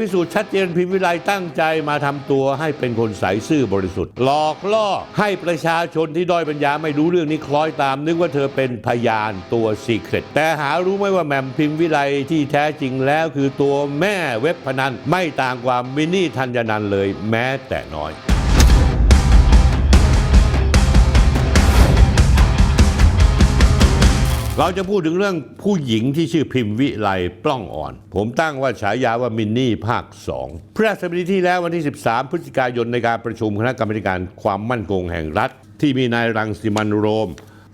พิสูจน์ชัดเจนพิมพ์วิไลตั้งใจมาทำตัวให้เป็นคนใสซื่อบริสุทธิ์ หลอกล่อให้ประชาชนที่ด้อยปัญญาไม่รู้เรื่องนี้คล้อยตาม นึกว่าเธอเป็นพยานตัวสีเครตแต่หารู้ไหมว่าแหม่มพิมพ์วิไลที่แท้จริงแล้วคือตัวแม่เว็บพนันไม่ต่างกว่ามินนี่ธัญนันเลยแม้แต่น้อย เราจะพูดถึงเรื่องผู้หญิงที่ชื่อพิมพ์วิไลปล้องอ่อน ผมตั้งว่าฉายาว่ามินนี่ภาค 2 พฤหัสบดีที่แล้ววันที่ 13 พฤศจิกายนในการประชุมคณะกรรมการความมั่นคงแห่งรัฐ ที่มีนายรังสิมันโรม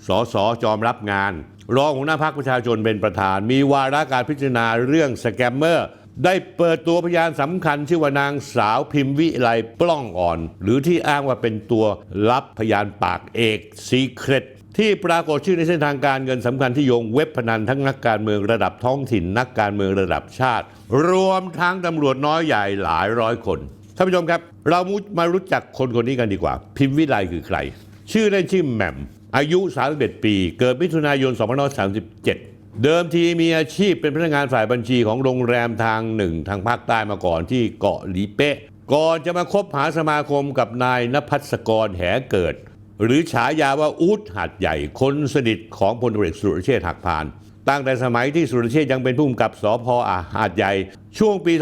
สสจอมรับงาน รองหัวหน้าพักประชาชนเป็นประธาน มีวาระการพิจารณาเรื่องสแกมเมอร์ได้เปิดตัวพยานสำคัญชื่อว่านางสาวพิมพ์วิไลปล้องอ่อน หรือที่อ้างว่าเป็นตัวรับพยานปากเอกซีเครต ที่ปรากฏชื่อในเส้นทางการเงินสำคัญที่โยงเว็บพนันทั้งนักการเมืองระดับท้องถิ่น นักการเมืองระดับชาติ รวมทั้งตำรวจน้อยใหญ่หลายร้อยคนท่านผู้ชมครับ เรามารู้จักคนคนนี้กันดีกว่า พิมพ์วิไลคือใคร ชื่อเล่นชื่อแหม่ม อายุ 31 ปี เกิดมิถุนายน 2537 เดิมทีมีอาชีพเป็นพนักงานฝ่ายบัญชีของโรงแรมทางหนึ่ง ทางภาคใต้มาก่อนที่เกาะหลีเป๊ะ ก่อนจะมาคบหาสมาคมกับนายนภัสกรแหเกิด หรือฉายาว่าอูดหัดใหญ่คนสนิทของพลตรวจเอกสุรเชษฐ์หักพาน ตั้งแต่สมัยที่สุรเชษฐ์ยังเป็นผู้กำกับสพอาหาดใหญ่ ช่วงปี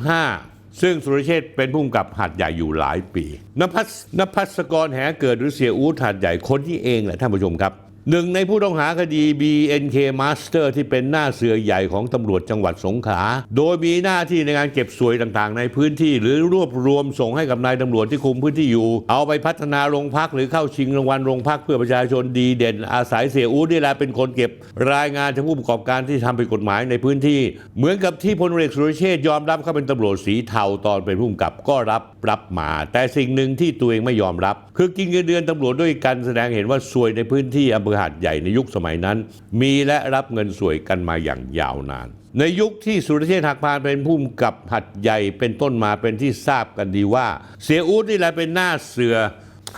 2555 ซึ่งสุรเชษฐ์เป็นผู้กำกับหัดใหญ่อยู่หลายปีนภัสนภัสกรแหเกิดหรือเสียอูดหัดใหญ่คนที่เองแหละท่านผู้ชมครับ หนึ่งในผู้ต้องหาคดี BNK Master ที่เป็นหน้าเสือใหญ่ของตำรวจจังหวัดสงขลา โดยมีหน้าที่ในการเก็บสวยต่างๆ ในพื้นที่ หรือรวบรวมส่งให้กับนายตำรวจที่คุมพื้นที่อยู่ เอาไปพัฒนาโรงพักหรือเข้าชิงรางวัลโรงพักเพื่อประชาชนดีเด่น อาศัยเสียอู๊ดนี่แหละเป็นคนเก็บรายงานถึงผู้ประกอบการที่ทำผิดกฎหมายในพื้นที่ เหมือนกับที่พลเอกสุรเชษยอมรับเขาเป็นตำรวจสีเทาตอนเป็นผู้กำกับก็รับรับมา แต่สิ่งหนึ่งที่ตัวเองไม่ยอมรับ คือกินเงินเดือนตำรวจด้วยการแสดงเห็นว่าสวยในพื้นที่อำเภอหาดใหญ่ในยุคสมัยนั้น มีและรับเงินสวยกันมาอย่างยาวนาน ในยุคที่สุรเชษฐ์หักพานเป็นผู้กับหัดใหญ่เป็นต้นมาเป็นที่ทราบกันดีว่า เสียอู๊ดนี่แหละเป็นหน้าเสือ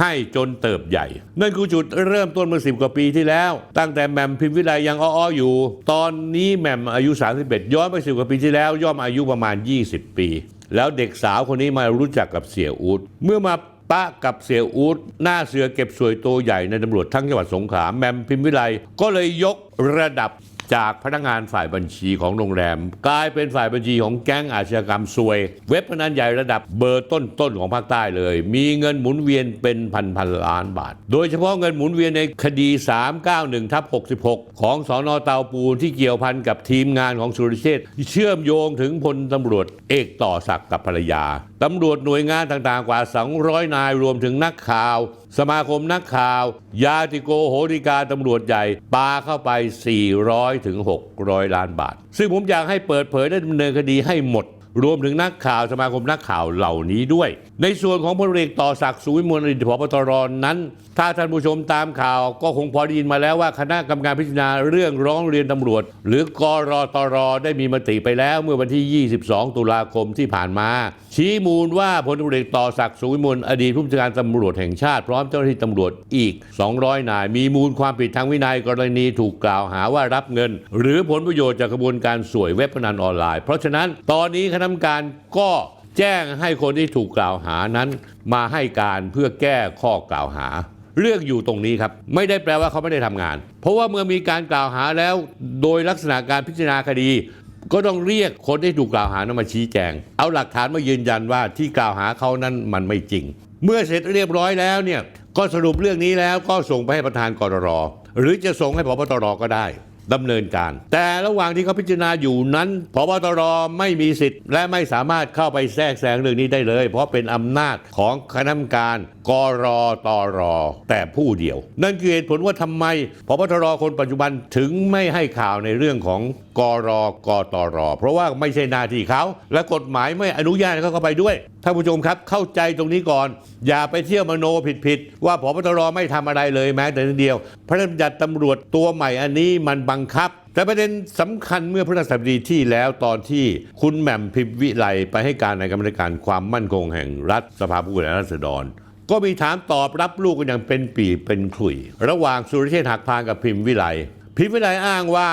ให้จนเติบใหญ่ นั่นคือจุดเริ่มต้นเมื่อสิบกว่าปีที่แล้ว ตั้งแต่แหม่มพิมพ์วิไลยังอ้ออยู่ ตอนนี้แหม่มอายุ 31 ย้อนไปสิบกว่าปีที่แล้ว ย่อมอายุประมาณ 20 ปี แล้วเด็กสาวคนนี้มารู้จักกับเสียอูดเมื่อมา ปะกับเสียอูดหน้าเสือเก็บสวยตัวใหญ่ในตำรวจทั้งจังหวัดสงขลาแม่มพิมพ์วิไลก็เลยยกระดับจากพนักงานฝ่ายบัญชีของโรงแรม กลายเป็นฝ่ายบัญชีของแก๊งอาชญากรรมซวย เว็บพนันใหญ่ระดับเบอร์ต้นๆของภาคใต้เลย มีเงินหมุนเวียนเป็นพันพันล้านบาท โดยเฉพาะเงินหมุนเวียนในคดี 391ทับ66 ของสอนอเตาปูนที่เกี่ยวพันกับทีมงานของสุรเชษเชื่อมโยงถึงพลตำรวจเอกต่อศักดิ์กับภรรยาตำรวจหน่วยงานต่างๆ กว่า 200 นายรวมถึงนักข่าว สมาคมนักข่าว ยาติโกโหติกาตำรวจใหญ่ปาเข้าไป 400ถึง600 ล้านบาท ซึ่งผมอยากให้เปิดเผยและดำเนินคดีให้หมด รวมถึงนักข่าวสมาคมนักข่าวเหล่านี้ด้วย ในส่วนของพลเอกต่อศักดิ์สุวิมลอดีตผบตรนั้น ถ้าท่านผู้ชมตามข่าวก็คงพอได้ยินมาแล้วว่าคณะกรรมการพิจารณาเรื่องร้องเรียนตำรวจ หรือกรตรได้มีมติไปแล้วเมื่อวันที่ 22 ตุลาคมที่ผ่านมา ชี้มูลว่าพลตำรวจเอกต่อศักดิ์สุวิมลอดีตผู้บัญชาการตำรวจแห่งชาติพร้อมเจ้าหน้าที่ตำรวจอีก 200 นาย มีมูลความผิดทางวินัยกรณีถูกกล่าวหาว่ารับเงิน หรือผลประโยชน์จากกระบวนการสวยเว็บพนันออนไลน์ เพราะฉะนั้นตอนนี้คณะกรรมการก็แจ้งให้คนที่ถูกกล่าวหานั้น มาให้การเพื่อแก้ข้อกล่าวหา เรื่องอยู่ตรงนี้ครับ ไม่ได้แปลว่าเขาไม่ได้ทำงาน เพราะว่าเมื่อมีการกล่าวหาแล้ว โดยลักษณะการพิจารณาคดี ก็ต้องเรียกคนที่ถูกกล่าวหานั้นมาชี้แจง เอาหลักฐานมายืนยันว่าที่กล่าวหาเขานั้นมันไม่จริง เมื่อเสร็จเรียบร้อยแล้วเนี่ยก็สรุปเรื่องนี้แล้วก็ส่งไปให้ประธานกรรหรือจะส่งให้พบตรก็ได้ ดำเนินการ แต่ระหว่างที่เขาพิจารณาอยู่นั้นพบตรไม่มีสิทธิ์ และไม่สามารถเข้าไปแทรกแซงเรื่องนี้ได้เลย เพราะเป็นอำนาจของคณะกรรมการ กรอตรอ แต่ผู้เดียว นั่นคือเหตุผลว่าทำไมพบตรคนปัจจุบันถึงไม่ให้ข่าวในเรื่องของกรอกตร เพราะว่าไม่ใช่หน้าที่เขา และกฎหมายไม่อนุญาตเขาเข้าไปด้วยท่านผู้ชมครับเข้าใจตรงนี้ก่อน อย่าไปเที่ยวมโนผิดๆว่าพบตรไม่ทำอะไรเลยแม้แต่นิดเดียว พระราชบัญญัติตำรวจตัวใหม่อันนี้มันบังคับแต่ประเด็นสำคัญเมื่อพฤหัสบดีที่แล้วตอนที่คุณแหม่มพิมพ์วิไลไปให้การในกรรมการความมั่นคงแห่งรัฐสภาผู้แทนราษฎร ก็มีถามตอบรับลูกกันอย่างเป็นปีเป็นขลุ่ย ระหว่างสุรเชษฐ์หักพานกับพิมพ์วิไลพิมพ์วิไลอ้างว่า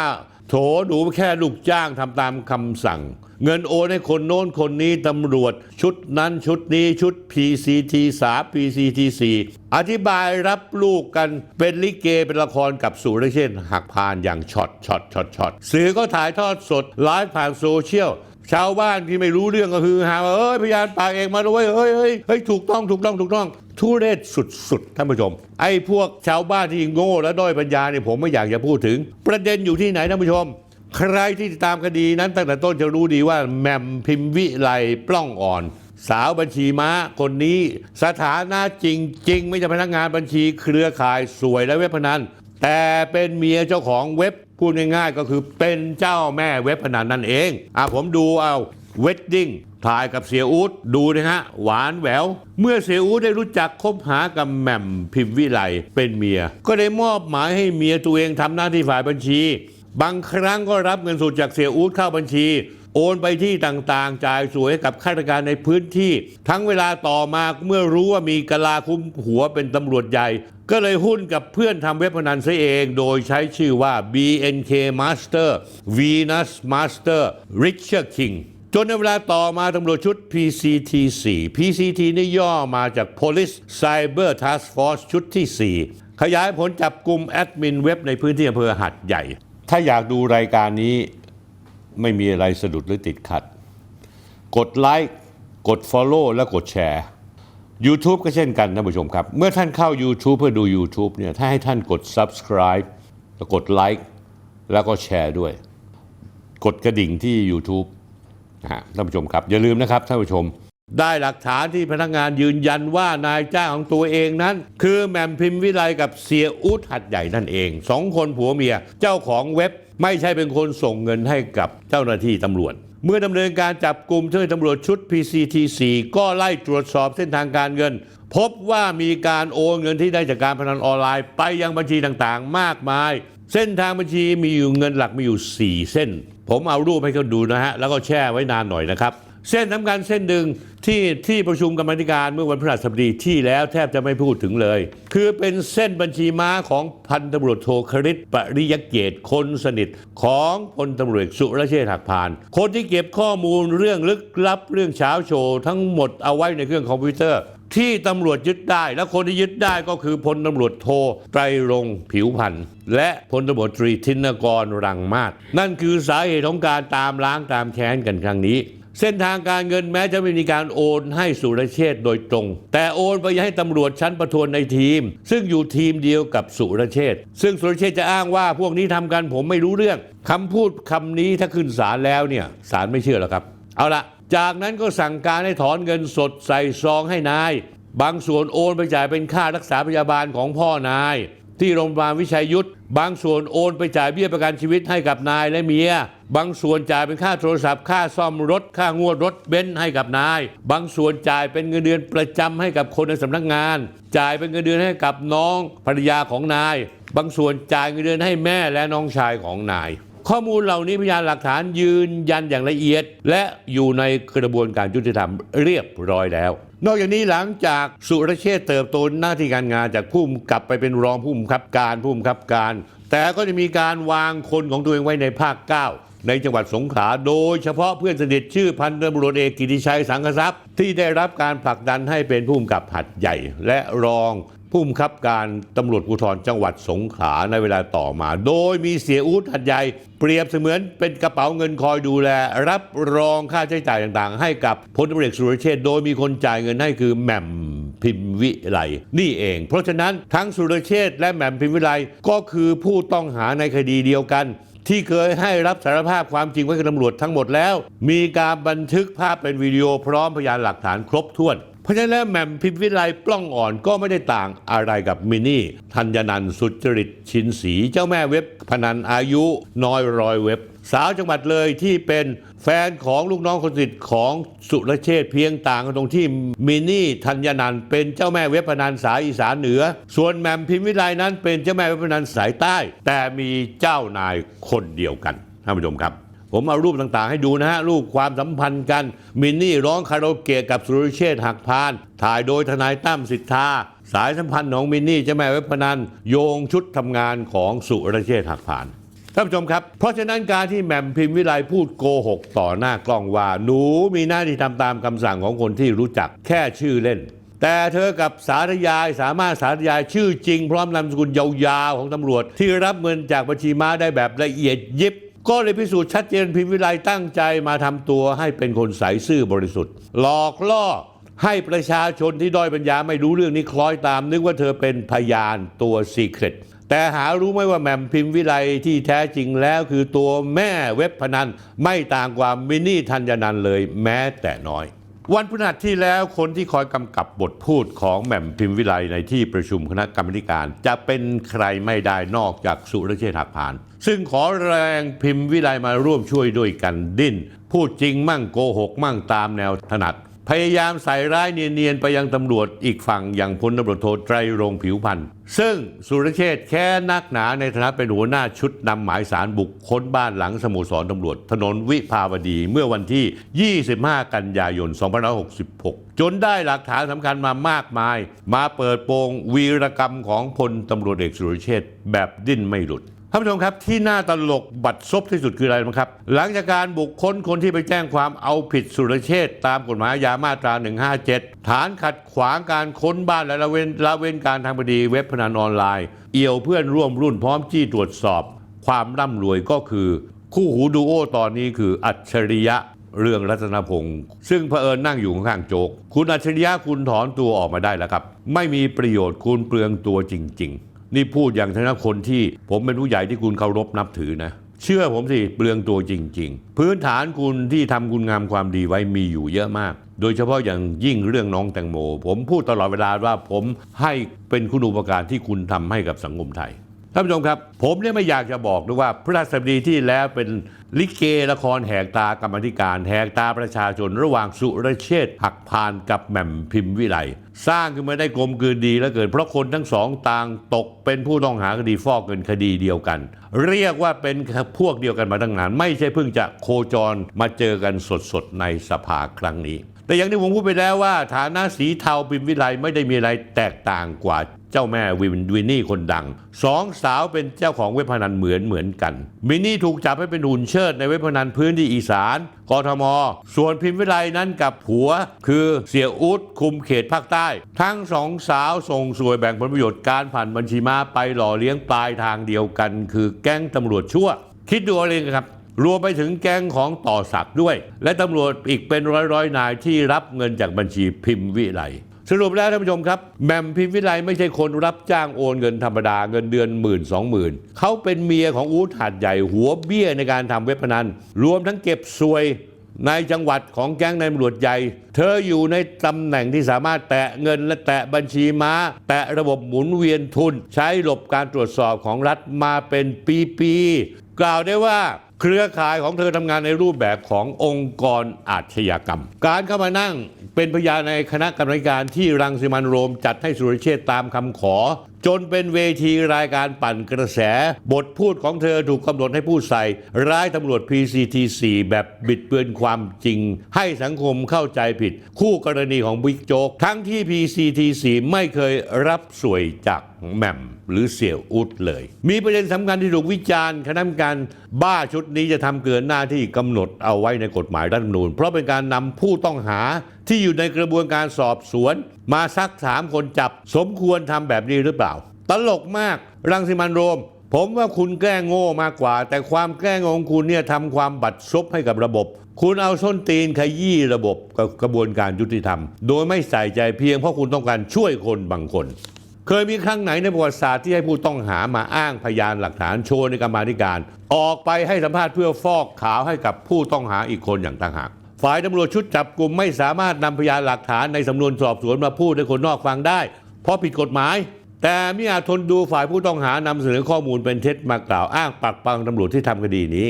โถหนูแค่ลูกจ้างทำตามคำสั่ง เงินโอนให้คนโน้นคนนี้ตำรวจ ชุดนั้นชุดนี้ชุด PCT 3 PCT 4อธิบายรับลูกกันเป็นลิเกเป็นละครกับสุรเชษฐ์หักพานอย่างช็อตช็อตช็อตช็อตสื่อก็ถ่ายทอดสดไลฟ์ผ่านโซเชียล ชาวบ้านที่ไม่รู้เรื่องก็คือหาว่าเอ้ยพยานปากเองมาด้วยเฮ้ยเฮ้ยเฮ้ยถูกต้องถูกต้องถูกต้อง ทุเรศสุดๆท่านผู้ชม ไอ้พวกชาวบ้านที่โง่และด้อยปัญญาเนี่ยผมไม่อยากจะพูดถึง ประเด็นอยู่ที่ไหนท่านผู้ชม ใครที่ติดตามคดีนั้นตั้งแต่ต้นจะรู้ดีว่าแหม่มพิมพ์วิไลปล้องอ่อน สาวบัญชีม้าคนนี้ สถานะจริง ๆ ไม่ใช่พนักงานบัญชีเครือข่ายสวยและเว็บพนันแต่เป็นเมียเจ้าของเว็บ พูดง่ายๆก็คือเป็นเจ้าแม่เว็บพนันนั่นเองอะผมดูเอาเวดดิ้งถ่ายกับเสียอูดดูนะฮะ หวานแหวว เมื่อเสียอูดได้รู้จักคบหากับแหม่มพิมพ์วิไลเป็นเมีย ก็ได้มอบหมายให้เมียตัวเองทำหน้าที่ฝ่ายบัญชี บางครั้งก็รับเงินสดจากเสียอูดเข้าบัญชี โอนไปที่ต่างๆ จ่ายสวยกับข้าราชการในพื้นที่ ทั้งเวลาต่อมาเมื่อรู้ว่ามีกะลาคุ้มหัวเป็นตำรวจใหญ่ ก็เลยหุ้นกับเพื่อนทำเว็บพนันซะเอง โดยใช้ชื่อว่า BNK Master Venus Master Richard King จนในเวลาต่อมาตำรวจชุด PCT 4 PCT นี่ย่อมาจาก Police Cyber Task Force ชุดที่ 4 ขยายผลจับกลุ่มแอดมินเว็บในพื้นที่อำเภอหัดใหญ่ ถ้าอยากดูรายการนี้ ไม่มีอะไรสะดุดหรือติดขัด กดไลค์กด Follow และกดแชร์ YouTube ก็เช่นกันท่านผู้ชมครับ เมื่อท่านเข้า YouTube เพื่อดู YouTube เนี่ยถ้าให้ท่านกด Subscribe แล้วกดไลค์แล้วก็แชร์ด้วย กดกระดิ่งที่ YouTube นะฮะท่านผู้ชมครับ อย่าลืมนะครับท่านผู้ชม ได้หลักฐานที่พนักงานยืนยันว่านายจ้างของตัวเองนั้น คือแหม่มพิมพ์วิไลกับเสียอุดหัดใหญ่นั่นเองสองคนผัวเมียเจ้าของเว็บไม่ใช่เป็นคนส่งเงินให้กับเจ้าหน้าที่ตำรวจ เมื่อดำเนินการจับกลุ่มเจ้าหน้าที่ตำรวจชุด PCT4 ก็ไล่ตรวจสอบเส้นทางการเงิน พบว่ามีการโอนเงินที่ได้จากการพนันออนไลน์ ไปยังบัญชีต่างๆ มากมาย เส้นทางบัญชีมีอยู่เงินหลักมีอยู่ 4 เส้น ผมเอารูปให้เขาดูนะฮะแล้วก็แช่ไว้นานหน่อยนะครับ เส้นสำคัญเส้นหนึ่งที่ที่ประชุมกรรมธิการเมื่อวันพฤหัสบดีที่แล้วแทบจะไม่พูดถึงเลย คือเป็นเส้นบัญชีม้าของพันตำรวจโทคริตปริยเกตคนสนิทของพลตำรวจสุรเชษฐ์หักพาน คนที่เก็บข้อมูลเรื่องลึกลับเรื่องเช้าโชว์ทั้งหมดเอาไว้ในเครื่องคอมพิวเตอร์ ที่ตำรวจยึดได้ และคนที่ยึดได้ก็คือพลตำรวจโทไตรรงผิวพันธ์และพลตำรวจตรีธินกรรังมาศนั่นคือสาเหตุของการตามล้างตามแค้นกันครั้งนี้ เส้นทางการเงินแม้จะไม่มีการโอนให้สุรเชษโดยตรง แต่โอนไปให้ตำรวจชั้นประทวนในทีม ซึ่งอยู่ทีมเดียวกับสุรเชษซึ่งสุรเชษจะอ้างว่าพวกนี้ทำกันผมไม่รู้เรื่องคำพูดคำนี้ถ้าขึ้นศาลแล้วเนี่ยศาลไม่เชื่อหรอกครับ เอาละจากนั้นก็สั่งการให้ถอนเงินสดใส่ซองให้นาย บางส่วนโอนไปจ่ายเป็นค่ารักษาพยาบาลของพ่อนาย ที่โรงพยาบาลวิชัยยุทธบางส่วนโอนไปจ่ายเบี้ยประกันชีวิตให้กับนายและเมีย บางส่วนจ่ายเป็นค่าโทรศัพท์ ค่าซ่อมรถ ค่างวดรถเบนซ์ให้กับนาย บางส่วนจ่ายเป็นเงินเดือนประจำให้กับคนในสำนักงาน จ่ายเป็นเงินเดือนให้กับน้องภรรยาของนาย บางส่วนจ่ายเงินเดือนให้แม่และน้องชายของนาย ข้อมูลเหล่านี้พยานหลักฐานยืนยันอย่างละเอียด และอยู่ในกระบวนการยุติธรรมเรียบร้อยแล้ว นอกจากนี้หลังจากสุรเชษเติบโตหน้าที่การงานจากผู้กำกับไปเป็นรองผู้กำกับการผู้กำกับการ แต่ก็จะมีการวางคนของตัวเองไว้ในภาค 9ในจังหวัดสงขลาโดยเฉพาะเพื่อนสนิทชื่อพันตำรวจเอกกิติชัยสังกทรัพย์ ที่ได้รับการผลักดันให้เป็นผู้กำกับหัดใหญ่ และรอง ผู้กำกับการตำรวจภูธรจังหวัดสงขลาในเวลาต่อมา โดยมีเสียอู๊ดหัดใหญ่ เปรียบเสมือนเป็นกระเป๋าเงินคอยดูแล รับรองค่าใช้จ่ายต่างๆ ให้กับพลตำรวจเอกสุรเชษโดยมีคนจ่ายเงินให้คือแหม่มพิมพ์วิไลนี่เอง เพราะฉะนั้นทั้งสุรเชษและแหม่มพิมพ์วิไลก็คือผู้ต้องหาในคดีเดียวกัน ที่เคยให้รับสารภาพความจริงไว้กับตำรวจทั้งหมดแล้ว มีการบันทึกภาพเป็นวิดีโอพร้อมพยานหลักฐานครบถ้วน เพราะฉะนั้นแล้วแหม่มพิมพ์วิไลปล้องอ่อนก็ไม่ได้ต่างอะไรกับมินนี่ธัญนันสุจริตชินศรีเจ้าแม่เว็บพนันอายุน้อยรอยเว็บ สาวจังหวัดเลยที่เป็นแฟนของลูกน้องคนสนิทของสุรเชษเพียงต่างกันตรงที่มินนี่ธัญนันเป็นเจ้าแม่เว็บพนันสายอีสานเหนือ ส่วนแหม่มพิมพ์วิไลนั้นเป็นเจ้าแม่เว็บพนันสายใต้ แต่มีเจ้านายคนเดียวกันท่านผู้ชมครับ ผมเอารูปต่างๆ ให้ดูนะฮะ รูปความสัมพันธ์กัน มินนี่ร้องคาราโอเกะกับสุรเชษฐ์หักพาน ถ่ายโดยทนายตั้มสิทธา สายสัมพันธ์ของมินนี่เจ้าแม่เว็บพนัน โยงชุดทำงานของสุรเชษฐ์หักพานท่านผู้ชมครับ เพราะฉะนั้นการที่แหม่มพิมพ์วิไลพูดโกหกต่อหน้ากล้องว่า หนูมีหน้าที่ทำตามคำสั่งของคนที่รู้จักแค่ชื่อเล่น แต่เธอกับสาธยายสามารถสาธยายชื่อจริง พร้อมนามสกุลยาวๆของตำรวจ ที่รับเงินจากบัญชีม้าได้แบบละเอียดยิบ ก็เลยพิสูจน์ชัดเจนพิมพ์วิไลตั้งใจมาทำตัวให้เป็นคนใสซื่อบริสุทธิ์ หลอกล่อให้ประชาชนที่ด้อยปัญญาไม่รู้เรื่องนี้คล้อยตาม นึกว่าเธอเป็นพยานตัวซีเครตแต่หารู้ไหมว่าแหม่มพิมพ์วิไลที่แท้จริงแล้วคือตัวแม่เว็บพนัน ไม่ต่างกว่ามินนี่ธัญนันเลยแม้แต่น้อย วันพฤหัสที่แล้วคนที่คอยกำกับบทพูดของแหม่มพิมพ์วิไลในที่ประชุมคณะกรรมการ จะเป็นใครไม่ได้นอกจากสุรเชษฐ์หักพาน ซึ่งขอแรงพิมพ์วิไลมาร่วมช่วยด้วยกันดิ้น พูดจริงมั่งโกหกมั่งตามแนวถนัด พยายามใส่ร้ายเนียนๆ ไปยังตำรวจอีกฝั่งอย่างพลตำรวจโทไตรรงผิวพันธ์ซึ่งสุรเชษแค่นักหนาในฐานะเป็นหัวหน้าชุดนำหมายสารบุกค้นบ้านหลังสโมสรตำรวจ ถนนวิภาวดีเมื่อวันที่ 25 กันยายน 2566 จนได้หลักฐานสำคัญมามากมาย มาเปิดโปงวีรกรรมของพลตำรวจเอกสุรเชษแบบดิ้นไม่หลุด ท่านผู้ชมครับที่น่าตลกบัดซบที่สุดคืออะไรรู้ไหมครับ หลังจากการบุกค้นคนที่ไปแจ้งความเอาผิดสุรเชษฐ์ตามกฎหมายอามาตรา 157 ฐานขัดขวางการค้นบ้านและละเว้นละเว้นการทางคดีเว็บพนันออนไลน์ เอี่ยวเพื่อนร่วมรุ่นพร้อมจี้ตรวจสอบ ความร่ำรวยก็คือ คู่หูดูโอตอนนี้คืออัจฉริยะเรื่องรัตนพงศ์ซึ่งเผอิญนั่งอยู่ข้างๆโจก คุณอัจฉริยะคุณถอนตัวออกมาได้แล้วครับ ไม่มีประโยชน์คุณเปลืองตัวจริง ๆ นี่พูดอย่างฐานะคนที่ผมเป็นผู้ใหญ่ที่คุณเคารพนับถือนะ เชื่อผมสิเปลืองตัวจริง ๆ พื้นฐานคุณที่ทำคุณงามความดีไว้มีอยู่เยอะมาก โดยเฉพาะอย่างยิ่งเรื่องน้องแตงโม ผมพูดตลอดเวลาว่าผมให้เป็นคุณูปการที่คุณทำให้กับสังคมไทย ท่านผู้ชมครับ ผมเนี่ยไม่อยากจะบอกด้วยว่าพระราชบดีที่แล้วเป็นลิเกละครแหกตากรรมธิการแหกตาประชาชนระหว่างสุรเชษฐ์หักพานกับแหม่มพิมพ์วิไลสร้างขึ้นมาได้กลมกลืนดีแล้วเกิน เพราะคนทั้งสองต่างตกเป็นผู้ต้องหาคดีฟอกเงินคดีเดียวกัน เรียกว่าเป็นพวกเดียวกันมาตั้งนาน ไม่ใช่เพิ่งจะโคจรมาเจอกันสดๆในสภาครั้งนี้ แต่อย่างที่ผมพูดไปแล้วว่า ฐานะสีเทาพิมพ์วิไลไม่ได้มีอะไรแตกต่างกว่าเจ้าแม่วินวินนี่คนดังสองสาวเป็นเจ้าของเว็บพนันเหมือนเหมือนกันมินนี่ถูกจับให้เป็นหุ่นเชิดในเว็บพนันพื้นที่อีสานกทม ส่วนพิมพ์วิไลนั้นกับผัว คือเสียอุดคุมเขตภาคใต้ ทั้งสองสาวส่งสวยแบ่งผลประโยชน์การผ่านบัญชีม้าไปหล่อเลี้ยงปลายทางเดียวกัน คือแก๊งตำรวจชั่ว คิดดูเอาเองครับ รวมไปถึงแก๊งของต่อศักดิ์ด้วย และตำรวจอีกเป็นร้อยร้อยนายที่รับเงินจากบัญชีพิมพ์วิไลสรุปแล้วท่านผู้ชมครับแมมพิมพ์วิไลไม่ใช่คนรับจ้างโอนเงินธรรมดาเงินเดือนหมื่นสองหมื่นเขาเป็นเมียของอู๊ดหัดใหญ่หัวเบี้ยในการทำเว็บพนัน รวมทั้งเก็บสวยในจังหวัดของแก๊งนายตำรวจใหญ่ เธออยู่ในตำแหน่งที่สามารถแตะเงินและแตะบัญชีม้า แตะระบบหมุนเวียนทุน ใช้หลบการตรวจสอบของรัฐมาเป็นปีๆกล่าวได้ว่า เครือข่ายของเธอทำงานในรูปแบบขององค์กรอาชญากรรม การเข้ามานั่งเป็นพยานในคณะกรรมการที่รังสิมันโรมจัดให้สุรเชษฐ์ตามคำขอ จนเป็นเวทีรายการปั่นกระแส บทพูดของเธอถูกกำหนดให้พูดใส่ร้ายตำรวจ PCT4 แบบบิดเบือนความจริง ให้สังคมเข้าใจผิด คู่กรณีของบิ๊กโจ๊กทั้งที่ PCT4 ไม่เคยรับสวยจากแหม่มหรือเสี่ยวอุดเลย มีประเด็นสำคัญที่ถูกวิจารณ์คณะกรรมการบ้าชุดนี้จะทำเกินหน้าที่กำหนดเอาไว้ในกฎหมายรัฐธรรมนูญ เพราะเป็นการนำผู้ต้องหาที่อยู่ในกระบวนการสอบสวน มาซักถามคนจับ สมควรทำแบบนี้หรือเปล่า ตลกมากรังสิมันโรม ผมว่าคุณแกล้งโง่มากกว่า แต่ความแกล้งของคุณเนี่ยทำความบัดซบให้กับระบบ คุณเอาส้นตีนขยี้ระบบกับกระบวนการยุติธรรม โดยไม่ใส่ใจเพียงเพราะคุณต้องการช่วยคนบางคน เคยมีครั้งไหนในประวัติศาสตร์ที่ให้ผู้ต้องหามาอ้างพยานหลักฐานโชว์ในกรรมาธิการ ออกไปให้สัมภาษณ์เพื่อฟอกขาวให้กับผู้ต้องหาอีกคนอย่างต่างหาก ฝ่ายตำรวจชุดจับกลุ่มไม่สามารถนำพยานหลักฐานในสำนวนสอบสวนมาพูดให้คนนอกฟังได้ เพราะผิดกฎหมาย แต่ไม่อาจทนดูฝ่ายผู้ต้องหานำเสนอข้อมูลเป็นเท็จมากล่าวอ้างปักปังตำรวจที่ทำคดีนี้